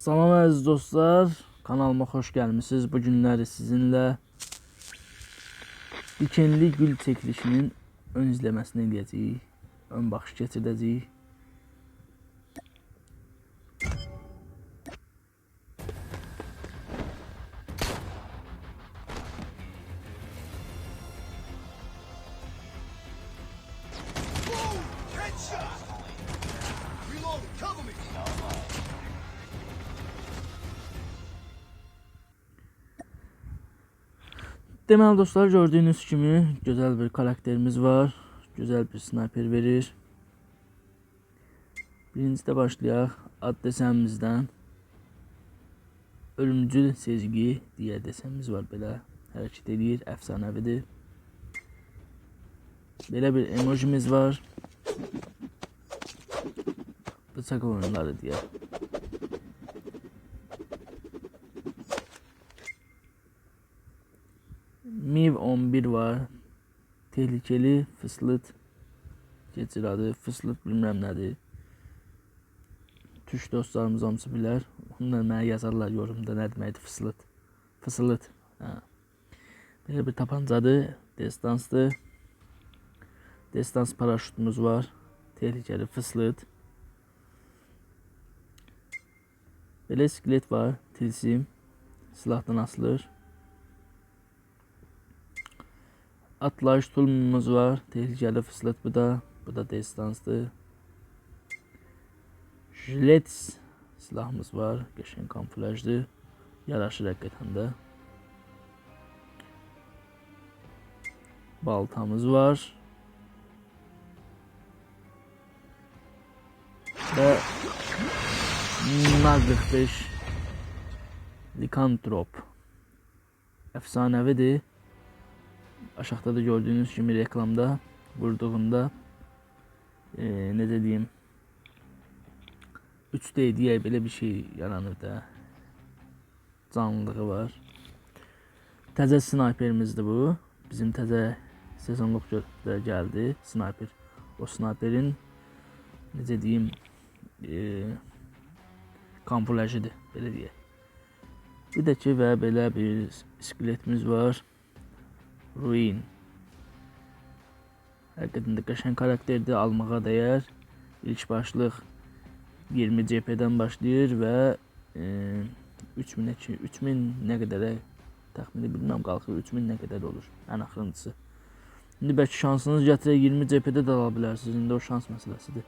Salam əziz dostlar, kanalıma xoş gəlmisiniz. Bu günləri sizinlə dikenli gül çəkilişinin ön izləməsini eləyəcəyik. Ön baxış keçirdəcəyik. Reload! Cover me! Deməli dostlar, gördüyünüz kimi gözəl bir karakterimiz var. Gözəl bir sniper verir. Birincidə başlayaq. Ad desəmimizdən ölümcül sezgi deyə desəmiz var belə. Hərəkət eləyir, əfsanəvidir. Belə bir emojimiz var. Bıçaq oyunları deyə. 11 var. Tehlikeli fıslıt. Keçir adı. Fıslıt bilmem nədir. Türk dostlarımız hamısı bilər. Onlar mənə yazarlar yorumda nə deməkdir fıslıt. Fısılıt. Hə. Belə bir tapancadır. Destansdır. Destans paraşütümüz var. Tehlikeli fıslıt. Belə skelet var. Tilsim. Silahdan asılır. Atlayış tulumumuz var. Tehlikeli fısıltı bu da. Bu da destansdır. Jilet silahımız var. Geçen kamuflajlı. Yaraşır hakikaten de. Baltamız var. Ve Nag 45 Likantrop Efsanevidir. Aşağıda da gördüğünüz gibi reklamda vurduğunda e, ne dediğim 3D diye böyle bir şey yaranır da canlılığı var. Təzə sniperimizdir bu. Bizim təzə sezonluq da gəldi sniper. O sniperin necə deyim e, kamuflajıdır belə deyək. Bir də ki və belə bir skeletimiz var. Ruin. Hakikaten de qəşəng karakterdir, almağa dəyər. İlk başlıq 20 CP-dən başlayır və e, 3000 ki 3000 nə qədərə təxmini bilməm qalxır 3000 nə qədər olur ən axırıncısı. İndi bəlkə şansınız gətirə 20 CP-də də ala bilərsiniz. O şans məsələsidir.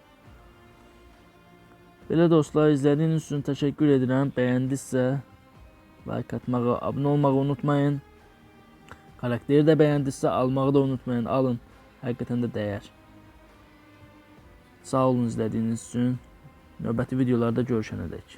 Belə dostlar izlədiyiniz üçün təşəkkür edirəm. Bəyəndinizsə like atmağı, abunə olmağı unutmayın. Karakteri de beğendiyse almağı da unutmayın. Alın. Hakikaten de değer. Sağ olun izlediğiniz için. Növbəti videolarda görüşənədək.